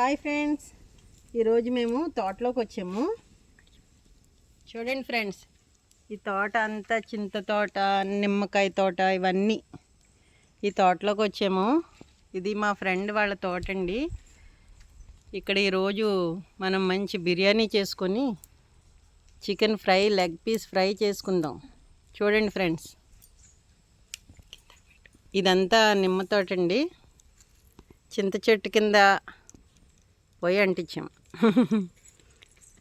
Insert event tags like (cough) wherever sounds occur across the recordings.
Hi friends. ఈరోజు మేము తోటలోకి వచ్చాము. చూడండి ఫ్రెండ్స్ ఈ తోట అంతా చింత తోట నిమ్మకాయ తోట ఇవన్నీ ఈ తోటలోకి వచ్చాము. ఇది మా ఫ్రెండ్ వాళ్ళ తోట అండి. ఇక్కడ ఈరోజు మనం మంచి బిర్యానీ చేసుకొని chicken fry leg piece fry చేసుకుందాం. చూడండి ఫ్రెండ్స్ ఇదంతా నిమ్మ తోట అండి. చింత చెట్టు కింద పోయి అంటించాం.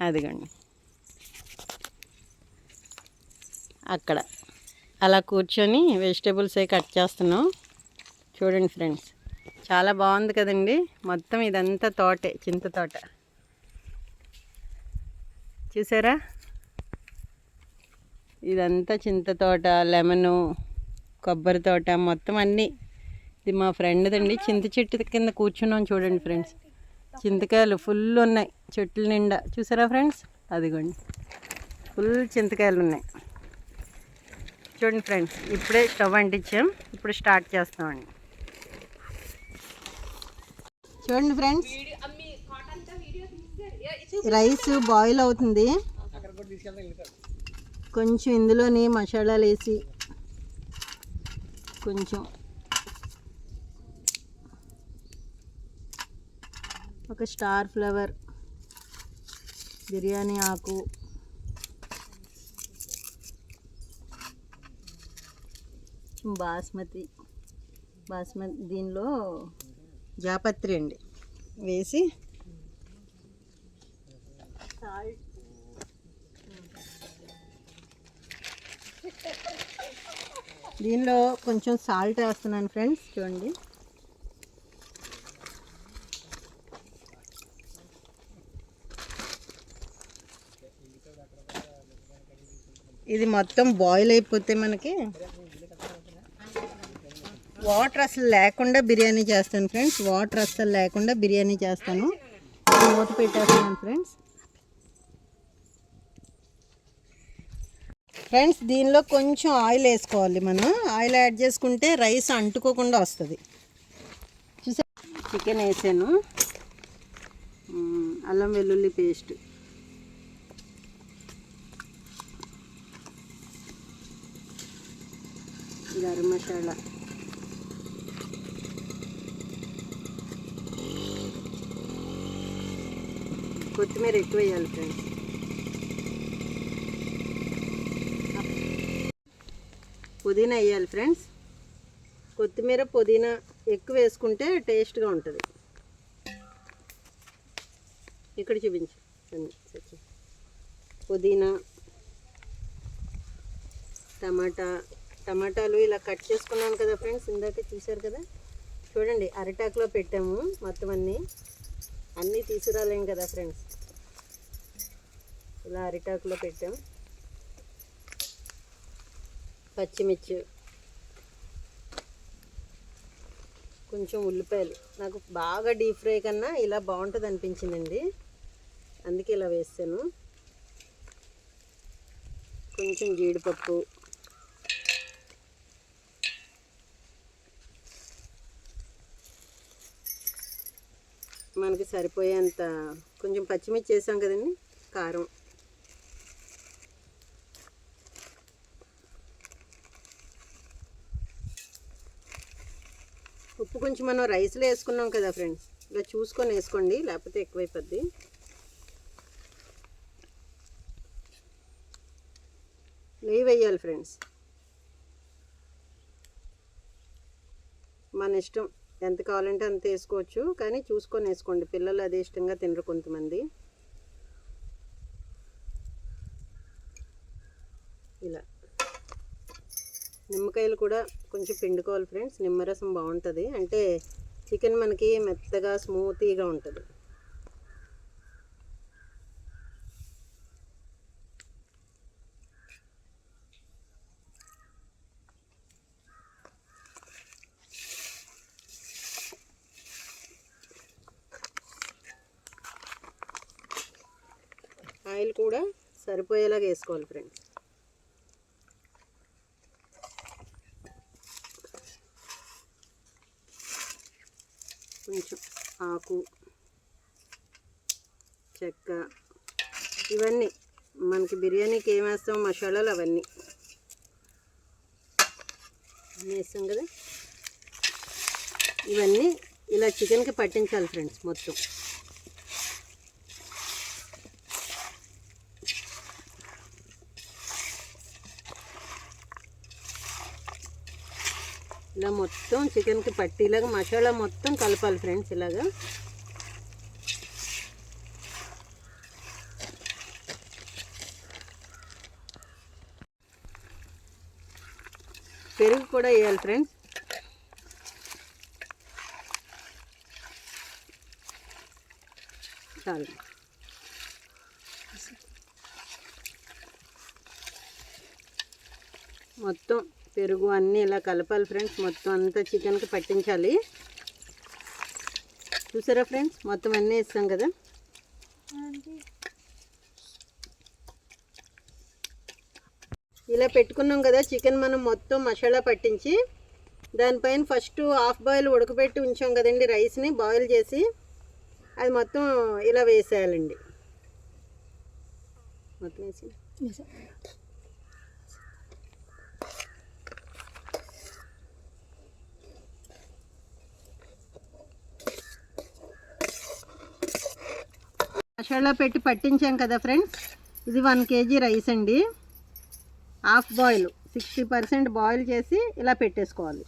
అదిగండి. అక్కడ. అలా కూర్చొని వెజిటేబుల్స్ అవి కట్ చేస్తున్నాం. చూడండి ఫ్రెండ్స్ చాలా బాగుంది కదండి. మొత్తం ఇదంతా తోటే చింత తోట. చూసారా? ఇదంతా చింత తోట లెమను కొబ్బరి తోట మొత్తం అన్నీ. ఇది మా ఫ్రెండ్దండి. చింత చెట్టు కింద కూర్చున్నాం చూడండి ఫ్రెండ్స్. చింతకాయలు ఫుల్ ఉన్నాయి చెట్ల నిండా. చూసారా ఫ్రెండ్స్? అదిగోండి. ఫుల్ చింతకాయలు ఉన్నాయి చూడండి ఫ్రెండ్స్ ఇప్పుడే స్టవ్ అంటించాం. ఇప్పుడు స్టార్ట్ చేస్తామండి. చూడండి ఫ్రెండ్స్ రైస్ బాయిల్ అవుతుంది. కొంచెం ఇందులోని మసాలాలు వేసి కొంచెం ఒక స్టార్ ఫ్లవర్. బిర్యానీ ఆకు. బాస్మతి. బాస్మతి దీనిలో జాపత్రి అండి. వేసి సాల్ట్ దీనిలో కొంచెం సాల్ట్ వేస్తున్నాను ఫ్రెండ్స్ చూడండి. ఇది మొత్తం బాయిల్ అయిపోతే మనకి వాటర్ అసలు లేకుండా బిర్యానీ చేస్తాను ఫ్రెండ్స్ వాటర్ అసలు లేకుండా బిర్యానీ చేస్తాను. మూత పెట్టేస్తున్నాను ఫ్రెండ్స్ ఫ్రెండ్స్ దీనిలో కొంచెం ఆయిల్ వేసుకోవాలి మనం. ఆయిల్ యాడ్ చేసుకుంటే రైస్ అంటుకోకుండా వస్తుంది. చూసా చికెన్ వేసాను. అల్లం వెల్లుల్లి పేస్ట్ గరం మసాలా కొత్తిమీర ఎక్కువ వేయాలి ఫ్రెండ్స్. పుదీనా వేయాలి ఫ్రెండ్స్. కొత్తిమీర పుదీనా ఎక్కువ వేసుకుంటే టేస్ట్గా ఉంటుంది. ఇక్కడ చూపించు. పుదీనా టమాటా టమాటాలు ఇలా కట్ చేసుకున్నాను కదా ఫ్రెండ్స్ ఇందాక చూశారు కదా? చూడండి అరిటాకులో పెట్టాము మొత్తం అన్నీ. అన్నీ తీసుకురాలేం కదా ఫ్రెండ్స్? ఇలా అరిటాకులో పెట్టాం. పచ్చిమిర్చి కొంచెం ఉల్లిపాయలు. నాకు బాగా డీప్ ఫ్రై కన్నా ఇలా బాగుంటుంది అనిపించిందండి. అందుకే ఇలా వేస్తాను. కొంచెం జీడిపప్పు మనకి సరిపోయేంత కొంచెం పచ్చిమిర్చి వేసాం కదండి కారం. ఉప్పు కొంచెం మనం రైస్లో వేసుకున్నాం కదా ఫ్రెండ్స్ ఇలా చూసుకొని వేసుకోండి లేకపోతే ఎక్కువైపోద్ది. నెయ్యి వేయాలి ఫ్రెండ్స్. మన ఇష్టం. ఎంత కావాలంటే అంత వేసుకోవచ్చు. కానీ చూసుకొని వేసుకోండి. పిల్లలు అదే ఇష్టంగా తినరు కొంతమంది. ఇలా. నిమ్మకాయలు కూడా కొంచెం పిండుకోవాలి ఫ్రెండ్స్. నిమ్మరసం బాగుంటుంది. అంటే చికెన్ మనకి మెత్తగా స్మూతీగా ఉంటుంది ఆయిల్ కూడా సరిపోయేలాగా వేసుకోవాలి ఫ్రెండ్స్. కొంచెం ఆకు చెక్క ఇవన్నీ మనకి బిర్యానీకి ఏం మసాలాలు అవన్నీ. వేస్తాం కదా. ఇవన్నీ ఇలా చికెన్కి పట్టించాలి ఫ్రెండ్స్ మొత్తం. ఇలా మొత్తం చికెన్కి పట్టిలాగా మసాలా మొత్తం కలపాలి ఫ్రెండ్స్ ఇలాగా. పెరుగు కూడా వేయాలి ఫ్రెండ్స్. చాలు. మొత్తం పెరుగు అన్నీ ఇలా కలపాలి ఫ్రెండ్స్. మొత్తం అంతా చికెన్కి పట్టించాలి. చూసారా ఫ్రెండ్స్? మొత్తం అన్నీ వేస్తాం కదా. ఇలా పెట్టుకున్నాం కదా చికెన్ మనం మొత్తం మసాలా పట్టించి. దానిపైన ఫస్ట్ హాఫ్ బాయిల్ ఉడకబెట్టి ఉంచాం కదండి రైస్ని బాయిల్ చేసి. అది మొత్తం ఇలా వేసేయాలండి. మొత్తం వేసి మసాలా పెట్టి పట్టించాం కదా ఫ్రెండ్స్. ఇది వన్ కేజీ రైస్ అండి. Half boil sixty percent boil చేసి ఇలా పెట్టేసుకోవాలి.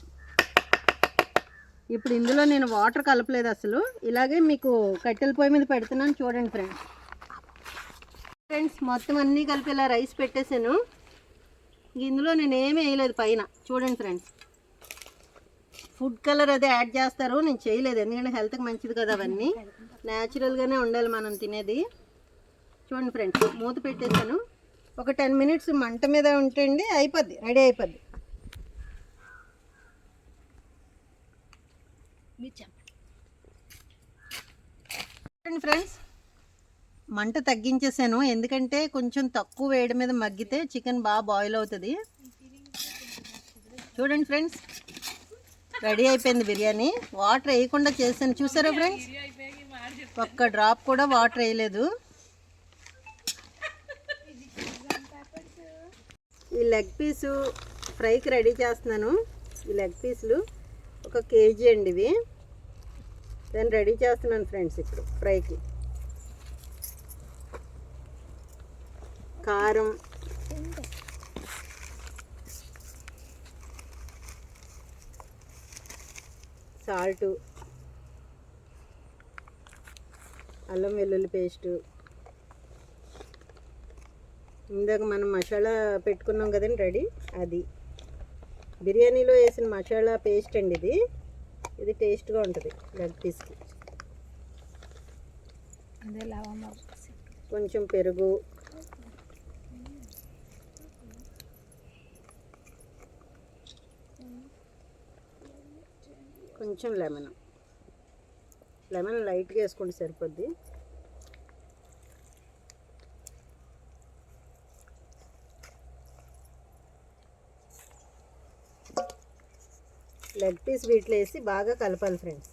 ఇప్పుడు ఇందులో నేను వాటర్ కలపలేదు అసలు. ఇలాగే మీకు కట్టెల పొయ్యి మీద పెడుతున్నాను చూడండి ఫ్రెండ్స్. ఫ్రెండ్స్ మొత్తం అన్నీ కలిపి ఇలా రైస్ పెట్టేశాను. ఇందులో నేను ఏమీ వేయలేదు పైన. చూడండి ఫ్రెండ్స్. ఫుడ్ కలర్ అదే యాడ్ చేస్తారు. నేను చేయలేదు. ఎందుకంటే హెల్త్కి మంచిది కదా అవన్నీ. న్యాచురల్గానే ఉండాలి మనం తినేది. చూడండి ఫ్రెండ్స్ మూత పెట్టేసాను ఒక టెన్ మినిట్స్ మంట మీద ఉంటండి అయిపోద్ది. రెడీ అయిపోద్ది. చూడండి ఫ్రెండ్స్ మంట తగ్గించేసాను ఎందుకంటే కొంచెం తక్కువ వేడి మీద మగ్గితే చికెన్ బాగా బాయిల్ అవుతుంది. చూడండి ఫ్రెండ్స్ రెడీ అయిపోయింది బిర్యానీ. వాటర్ వేయకుండా చేశాను. చూసారా ఫ్రెండ్స్ ఒక్క డ్రాప్ కూడా వాటర్ వేయలేదు. ఈ లెగ్ పీసు ఫ్రైకి రెడీ చేస్తున్నాను. ఈ లెగ్ పీసులు ఒక కేజీ అండి ఇవి. దాన్ని రెడీ చేస్తున్నాను ఫ్రెండ్స్ ఇప్పుడు ఫ్రైకి కారం సాల్టు అల్లం వెల్లుల్లి పేస్టు. ఇందాక మనం మసాలా పెట్టుకున్నాం కదండి రెడీ? అది. బిర్యానీలో వేసిన మసాలా పేస్ట్ అండి ఇది. ఇది టేస్ట్గా ఉంటుంది లెగ్ పీస్కి. కొంచెం పెరుగు కొంచెం లెమన్. లెమన్ లైట్గా వేసుకుంటే సరిపోద్ది. లెగ్ పీస్ వీటిలో వేసి బాగా కలపాలి ఫ్రెండ్స్.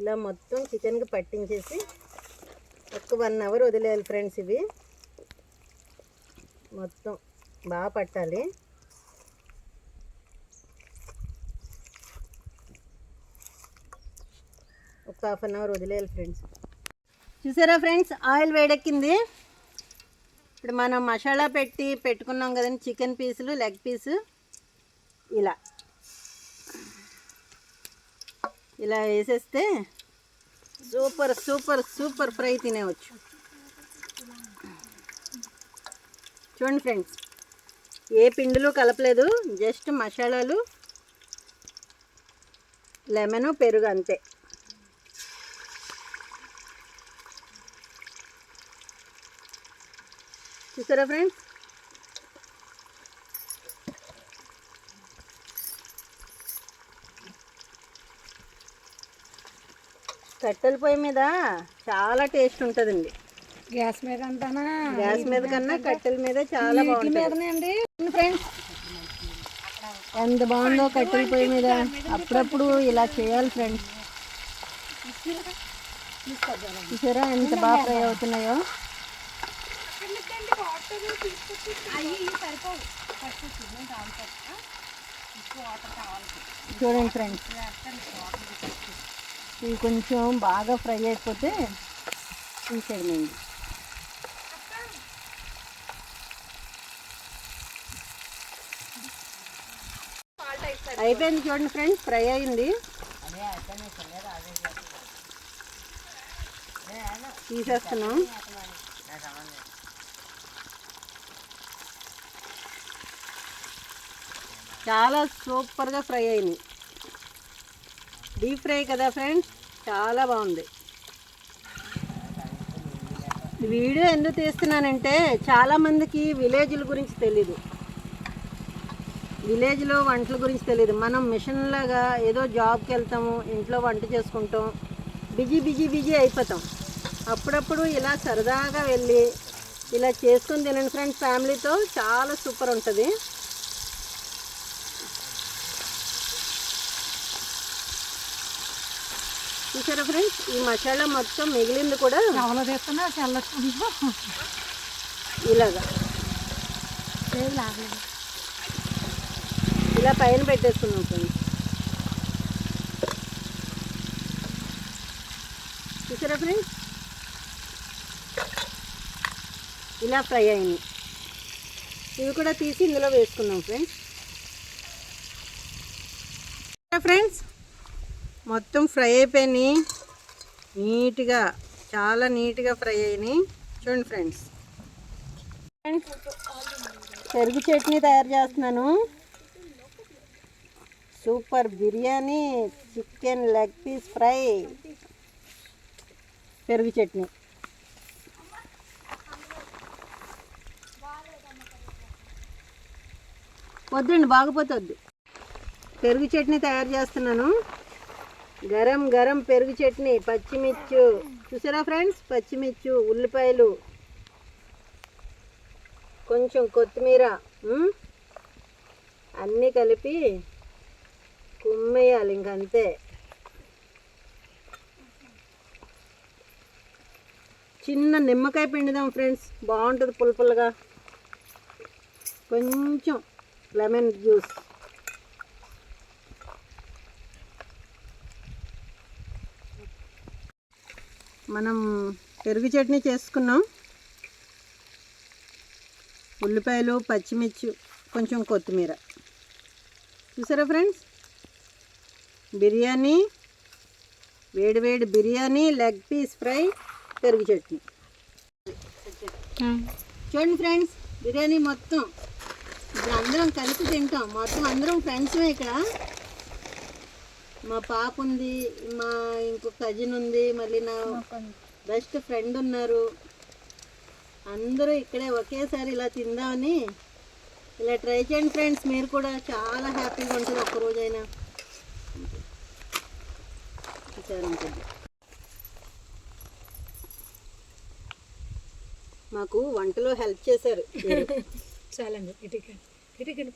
ఇలా మొత్తం చికెన్కి పట్టించేసి ఒక వన్ అవర్ వదిలేయాలి ఫ్రెండ్స్ ఇవి. మొత్తం బాగా పట్టాలి. ఒక హాఫ్ అన్ అవర్ వదిలేయాలి ఫ్రెండ్స్. చూసారా ఫ్రెండ్స్? ఆయిల్ వేడెక్కింది. ఇప్పుడు మనం మసాలా పెట్టి పెట్టుకున్నాం కదండి చికెన్ పీసులు లెగ్ పీసు. ఇలా. ఇలా వేసేస్తే సూపర్ సూపర్ సూపర్ ఫ్రై తినేవచ్చు. చూడండి ఫ్రెండ్స్ ఏ పిండిలు కలపలేదు జస్ట్ మసాలాలు లెమను పెరుగు అంతే. చూసారా ఫ్రెండ్స్? కట్టెల పొయ్యి మీద చాలా టేస్ట్ ఉంటుందండి. గ్యాస్ మీద అంటానా? గ్యాస్ మీద కన్నా కట్టెల మీద చాలా బాగుంటుంది. అండి. ఫ్రెండ్స్? ఎంత బాగుందో కట్టెల పొయ్యి మీద. అప్పుడప్పుడు ఇలా చేయాలి ఫ్రెండ్స్. చూసారా ఎంత బాగా ఫ్రై అవుతున్నాయో? చూడండి ఫ్రెండ్స్. ఇవి కొంచెం బాగా ఫ్రై అయిపోతే తీసేయమండి అయిపోయింది చూడండి ఫ్రెండ్స్ ఫ్రై అయింది. తీసేస్తున్నాం. చాలా సూపర్గా ఫ్రై అయింది. డీప్ ఫ్రై కదా ఫ్రెండ్స్ చాలా బాగుంది. వీడియో ఎందుకు తీస్తున్నానంటే చాలామందికి విలేజ్ల గురించి తెలీదు. విలేజ్లో వంటల గురించి తెలియదు మనం మిషన్ లాగా ఏదో జాబ్కి వెళ్తాము ఇంట్లో వంట చేసుకుంటాం బిజీ బిజీ బిజీ అయిపోతాం. అప్పుడప్పుడు ఇలా సరదాగా వెళ్ళి ఇలా చేసుకొని తినండి ఫ్రెండ్స్ ఫ్యామిలీతో చాలా సూపర్ ఉంటుంది. చూసారా ఫ్రెండ్స్ ఈ మసాలా మొత్తం మిగిలింది కూడా ఇలాగా. ఇలా పైన పెట్టేసుకున్నాం ఫ్రెండ్స్ చూసారా ఫ్రెండ్స్ ఇలా ఫ్రై అయింది. ఇవి కూడా తీసి ఇందులో వేసుకున్నాం ఫ్రెండ్స్ ఫ్రెండ్స్ మొత్తం ఫ్రై అయిపోయినాయి. నీట్గా చాలా నీట్గా ఫ్రై అయినాయి. చూడండి ఫ్రెండ్స్. ఫ్రెండ్స్ పెరుగు చట్నీ తయారు చేస్తున్నాను. Super biryani chicken leg piece fry. పెరుగు చట్నీ. వద్దండి బాగపోతే వద్దు పెరుగు చట్నీ తయారు చేస్తున్నాను. గరం గరం పెరుగు చట్నీ పచ్చిమిర్చు. చూసారా ఫ్రెండ్స్? పచ్చిమిర్చు ఉల్లిపాయలు. కొంచెం కొత్తిమీర అన్నీ కలిపి కుమ్మేయాలి ఇంకంతే చిన్న నిమ్మకాయ పిండిదాం ఫ్రెండ్స్. బాగుంటుంది పులుపులుగా కొంచెం లెమన్ జ్యూస్. మనం పెరుగు చట్నీ చేసుకున్నాం. ఉల్లిపాయలు పచ్చిమిర్చి కొంచెం కొత్తిమీర. చూసారా ఫ్రెండ్స్? బిర్యానీ వేడివేడి బిర్యానీ లెగ్ పీస్ ఫ్రై పెరుగు చట్నీ. చూడండి ఫ్రెండ్స్ బిర్యానీ మొత్తం. ఇప్పుడు అందరం కలిసి తింటాం. మొత్తం అందరం ఫ్రెండ్స్మే ఇక్కడ. మా పాప ఉంది మా ఇంకో కజిన్ ఉంది మళ్ళీ నా బెస్ట్ ఫ్రెండ్ ఉన్నారు. అందరూ ఇక్కడే ఒకేసారి ఇలా తిందామని ఇలా ట్రై చేయండి ఫ్రెండ్స్ మీరు కూడా చాలా హ్యాపీగా ఉంటుంది ఒక్క రోజైనా. మాకు వంటలో హెల్ప్ చేశారు. (laughs) చాలండి ఇటుకండి ఇటుకండి